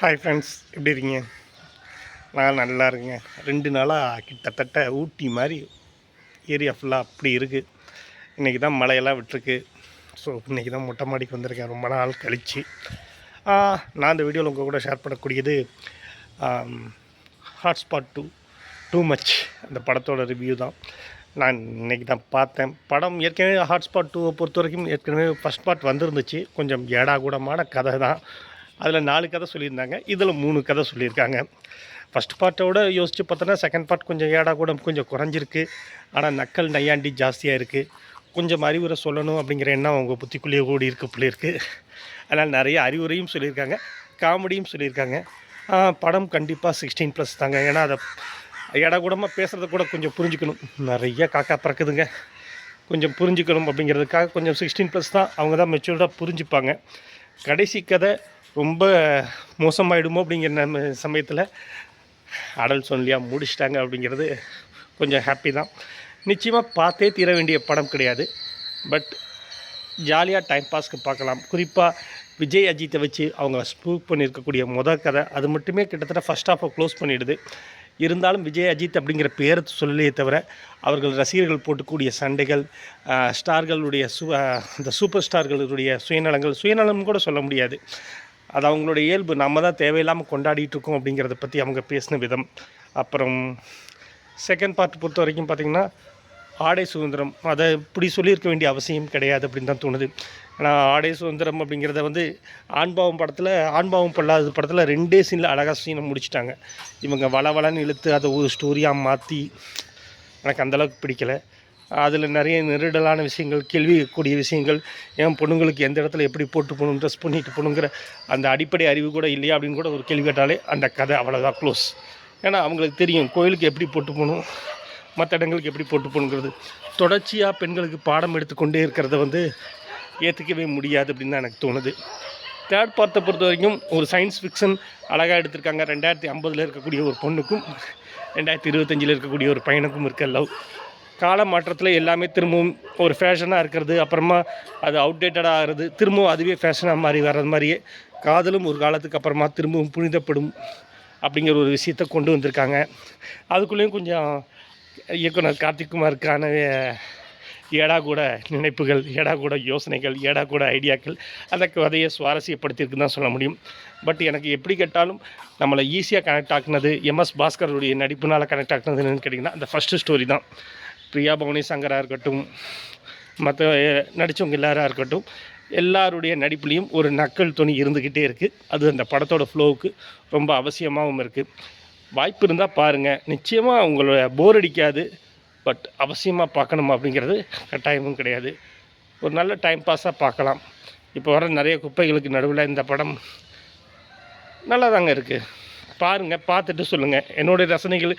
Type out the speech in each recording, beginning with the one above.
Hi friends எப்படி இருக்கீங்க? நான் நல்லா இருக்கேங்க ரெண்டு நாளாக கிட்டத்தட்ட ஊட்டி மாதிரி ஏரியா ஃபுல்லாக அப்படி இருக்குது இன்றைக்கி தான் மழையெல்லாம் விட்டுருக்கு. ஸோ இன்றைக்கி தான் மொட்டை மாடிக்கு வந்திருக்கேன். ரொம்ப நாள் கழித்து நான் இந்த வீடியோவில் உங்கள் கூட ஷேர் பண்ணக்கூடியது ஹாட்ஸ்பாட் டூ டூ மச் அந்த படத்தோட ரிவ்யூ தான். நான் இன்றைக்கி தான் பார்த்தேன். படம் ஏற்கனவே ஹாட்ஸ்பாட் டூவை பொறுத்த வரைக்கும் ஏற்கனவே ஃபஸ்ட் பார்ட் வந்திருந்துச்சு. கொஞ்சம் ஏடா கூடமான கதை தான். அதில் நாலு கதை சொல்லியிருந்தாங்க. இதில் மூணு கதை சொல்லியிருக்காங்க. ஃபஸ்ட் பார்ட்டோட யோசித்து பார்த்தோன்னா செகண்ட் பார்ட் கொஞ்சம் ஏடா கூட கொஞ்சம் குறைஞ்சிருக்கு. ஆனால் நக்கல் நையாண்டி ஜாஸ்தியாக இருக்குது கொஞ்சம் அறிவுரை சொல்லணும் அப்படிங்கிற எண்ணம் அவங்க புத்திக்குள்ளேயே கூடி இருக்க பிள்ளைருக்கு அதனால் நிறைய அறிவுரையும் சொல்லியிருக்காங்க. காமெடியும் சொல்லியிருக்காங்க. படம் கண்டிப்பாக சிக்ஸ்டீன் ப்ளஸ் தாங்க. ஏன்னா அதை ஏடா கூடமாக பேசுகிறத கூட கொஞ்சம் புரிஞ்சுக்கணும். நிறைய காக்கா பறக்குதுங்க. கொஞ்சம் புரிஞ்சுக்கணும் அப்படிங்கிறதுக்காக கொஞ்சம் சிக்ஸ்டீன் ப்ளஸ் தான் அவங்க தான் மெச்சூர்டாக புரிஞ்சுப்பாங்க. கடைசி கதை ரொம்ப மோசமாயிடுமோ அப்படிங்கிற நம்ம சமயத்தில் அடல் சொல்லியாக முடிச்சிட்டாங்க அப்படிங்கிறது கொஞ்சம் ஹாப்பி தான். நிச்சயமாக பார்த்தே தீர வேண்டிய படம் கிடையாது. பட் ஜாலியாக டைம் பாஸ்க்கு பார்க்கலாம். குறிப்பாக விஜய் அஜித்தை வச்சு அவங்க ஸ்பூக் பண்ணியிருக்கக்கூடிய முதல் கதை அது மட்டுமே கிட்டத்தட்ட ஃபஸ்ட் ஆஃபை க்ளோஸ் பண்ணிவிடுது இருந்தாலும் விஜய் அஜித் அப்படிங்கிற பேரை சொல்லலையே தவிர அவர்கள் ரசிகர்கள் போட்டுக்கூடிய சண்டைகள் ஸ்டார்களுடைய சு இந்த சூப்பர் ஸ்டார்களுடைய சுயநலங்கள் சுயநலம் கூட சொல்ல முடியாது. அது அவங்களோட இயல்பு. நம்ம தான் தேவையில்லாமல் கொண்டாடிட்டு இருக்கோம் அப்படிங்கிறத பற்றி அவங்க பேசின விதம். அப்புறம் செகண்ட் பார்ட் பொறுத்த வரைக்கும் பார்த்திங்கன்னா ஆடை சுதந்திரம். அதை இப்படி சொல்லியிருக்க வேண்டிய அவசியம் கிடையாது அப்படின்னு தான் தோணுது. ஏன்னா ஆடை சுதந்திரம் அப்படிங்கிறத வந்து ஆண்பாவம் படத்தில் ஆண்பாவம் பல்லாத படத்தில் ரெண்டே சீனில் அழகாக சீனை முடிச்சிட்டாங்க. இவங்க வள வளன்னு இழுத்து அதை ஒரு ஸ்டோரியாக மாற்றி எனக்கு அந்தளவுக்கு பிடிக்கலை. அதில் நிறைய நெருடலான விஷயங்கள் கேள்விக்கூடிய விஷயங்கள் ஏன் பொண்ணுங்களுக்கு எந்த இடத்துல எப்படி போட்டு போகணும் ட்ரெஸ் பண்ணிட்டு போகணுங்கிற அந்த அடிப்படை அறிவு கூட இல்லையா அப்படின்னு கூட ஒரு கேள்வி கேட்டாலே அந்த கதை அவ்வளோதான் க்ளோஸ் ஏன்னா அவங்களுக்கு தெரியும் கோயிலுக்கு எப்படி போட்டு போகணும் மற்ற இடங்களுக்கு எப்படி போட்டு போகணுங்கிறது. தொடர்ச்சியாக பெண்களுக்கு பாடம் எடுத்துக்கொண்டே இருக்கிறத வந்து ஏற்றுக்கவே முடியாது அப்படின்னு தான் எனக்கு தோணுது. தேர்ட் பார்ட்டை பொறுத்த வரைக்கும் ஒரு சயின்ஸ் ஃபிக்ஷன் அழகாக எடுத்திருக்காங்க. ரெண்டாயிரத்தி ஐம்பதில் இருக்கக்கூடிய ஒரு பொண்ணுக்கும் ரெண்டாயிரத்தி இருபத்தஞ்சில் இருக்கக்கூடிய ஒரு பையனுக்கும் இருக்க லவ் கால மாற்றத்தில் எல்லாமே திரும்பவும் ஒரு ஃபேஷனாக இருக்கிறது அப்புறமா அது அவுடேட்டடாக ஆகிறது திரும்பவும் அதுவே ஃபேஷனாக மாறி வர்றது மாதிரியே காதலும் ஒரு காலத்துக்கு அப்புறமா திரும்பவும் புனிதப்படும் அப்படிங்கிற ஒரு விஷயத்தை கொண்டு வந்திருக்காங்க. அதுக்குள்ளேயும் கொஞ்சம் இயக்குனர் கார்த்திக்குமாருக்கான ஏடா கூட நினைப்புகள் ஏடா கூட யோசனைகள் ஏடா கூட ஐடியாக்கள் அந்த கதையை சுவாரஸ்யப்படுத்தியிருக்குன்னு தான் சொல்ல முடியும். பட் எனக்கு எப்படி கேட்டாலும் நம்மளை ஈஸியாக கனெக்ட் ஆக்குனது எம்எஸ் பாஸ்கருடைய நடிப்புனால் கனெக்ட் ஆக்குனதுன்னு கேட்டிங்கன்னா அந்த ஃபஸ்ட்டு ஸ்டோரி தான். பிரியா பவனி சங்கராக இருக்கட்டும் மற்ற நடித்தவங்க எல்லாராக இருக்கட்டும் எல்லாருடைய நடிப்புலேயும் ஒரு நக்கல் துணி இருந்துக்கிட்டே இருக்குது அது அந்த படத்தோட ஃப்ளோவுக்கு ரொம்ப அவசியமாகவும் இருக்குது வாய்ப்பு இருந்தால் பாருங்கள் நிச்சயமாக உங்களோட போர் அடிக்காது. பட் அவசியமாக பார்க்கணும் அப்படிங்கிறது கட்டாயமும் கிடையாது. ஒரு நல்ல டைம் பாஸாக பார்க்கலாம். இப்போ வர நிறைய குப்பைகளுக்கு நடுவில் இந்த படம் நல்லா தாங்க இருக்குது பாருங்கள் பார்த்துட்டு சொல்லுங்கள் என்னுடைய ரசனைகள்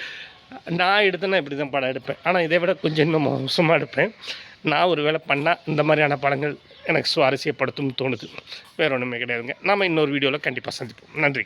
நான் எடுத்தேன்னா இப்படி தான் படம் எடுப்பேன். ஆனால் இதை விட கொஞ்சம் இன்னும் மோசமாக எடுப்பேன். நான் ஒரு வேலை பண்ணால் இந்த மாதிரியான படங்கள் எனக்கு சுவாரஸ்யப்படுத்தும் தோணுது. வேறு ஒன்றுமே கிடையாதுங்க. நாம் இன்னொரு வீடியோவில் கண்டிப்பாக சந்திப்போம். நன்றி.